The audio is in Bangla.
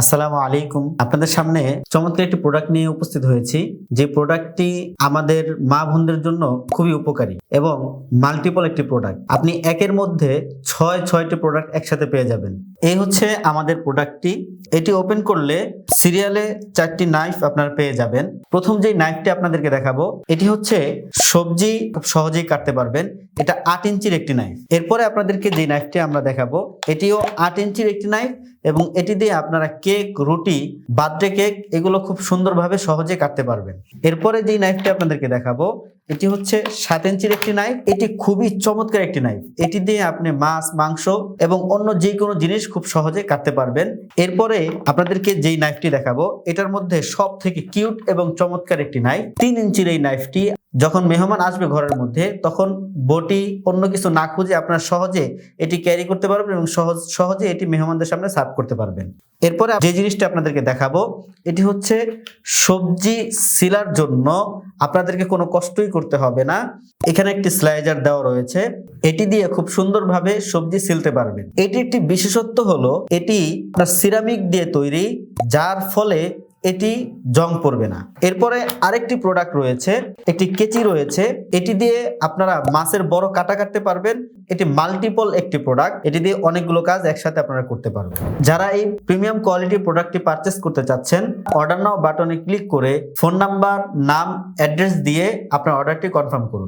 আসসালামু আলাইকুম। আপনাদের সামনে চমৎকার একটি প্রোডাক্ট নিয়ে উপস্থিত হয়েছি। যে প্রোডাক্টটি আমাদের মা বোনদের জন্য খুবই উপকারী এবং মাল্টিপল একটি প্রোডাক্ট আপনি একের মধ্যে ছয়, ছয়টি প্রোডাক্ট একসাথে পেয়ে যাবেন। এই হচ্ছে আমাদের প্রোডাক্টটি এটি ওপেন করলে সিরিয়ালে চারটি নাইফ আপনারা পেয়ে যাবেন। প্রথম যে নাইফটি আপনাদেরকে দেখাবো, এটি হচ্ছে সবজি খুব সহজেই কাটতে পারবেন। এটা আট ইঞ্চির একটি নাইফ এরপরে আপনাদেরকে যে নাইফটি আমরা দেখাবো, এটিও আট ইঞ্চির একটি নাইফ এবং এটি দিয়ে আপনারা কেক রুটি বার্থডে কেক এগুলো খুব সুন্দরভাবে সহজে কাটতে পারবেন। এরপরে যে নাইফটি আপনাদেরকে দেখাবো এটি হচ্ছে সাত ইঞ্চির একটি নাইফ এটি খুবই চমৎকার একটি নাইফ এটি দিয়ে আপনি মাছ, মাংস এবং অন্য যে কোনো জিনিস খুব সহজে কাটতে পারবেন। এরপরে আপনাদেরকে যেই নাইফটি দেখাবো, এটার মধ্যে সব থেকে কিউট এবং চমৎকার একটি নাইফ তিন ইঞ্চির এই নাইফটি যখন মেহমান আসবে ঘরের মধ্যে, তখন বটি অন্য কিছু না খুঁজে আপনার সহজে এটি ক্যারি করতে পারবেন এবং সহজ, সহজে এটি মেহমানদের সামনে সার্ভ করতে পারবেন। এরপরে যে জিনিসটা আপনাদেরকে দেখাবো, এটি হচ্ছে সবজি সিলার জন্য আপনাদেরকে কোনো কষ্টই করতে হবে না। এখানে একটি স্লাইজার দেওয়া রয়েছে। এটি দিয়ে খুব সুন্দরভাবে সবজি সিলতে পারবেন। এটি একটি বিশেষত্ব হলো, এটি আপনার সিরামিক দিয়ে তৈরি, যার ফলে এটি জং পড়বে না। এরপরে আরেকটি প্রোডাক্ট রয়েছে, একটি কেচি রয়েছে। এটি দিয়ে আপনারা মাছের বড় কাটা কাটতে পারবেন। এটি মাল্টিপল একটি প্রোডাক্ট এটি দিয়ে অনেকগুলো কাজ একসাথে আপনারা করতে পারবেন। যারা এই প্রিমিয়াম কোয়ালিটির প্রোডাক্টটি পারচেস করতে চাচ্ছেন অর্ডার নাও বাটনে ক্লিক করে ফোন নাম্বার নাম অ্যাড্রেস দিয়ে আপনার অর্ডারটি কনফার্ম করুন।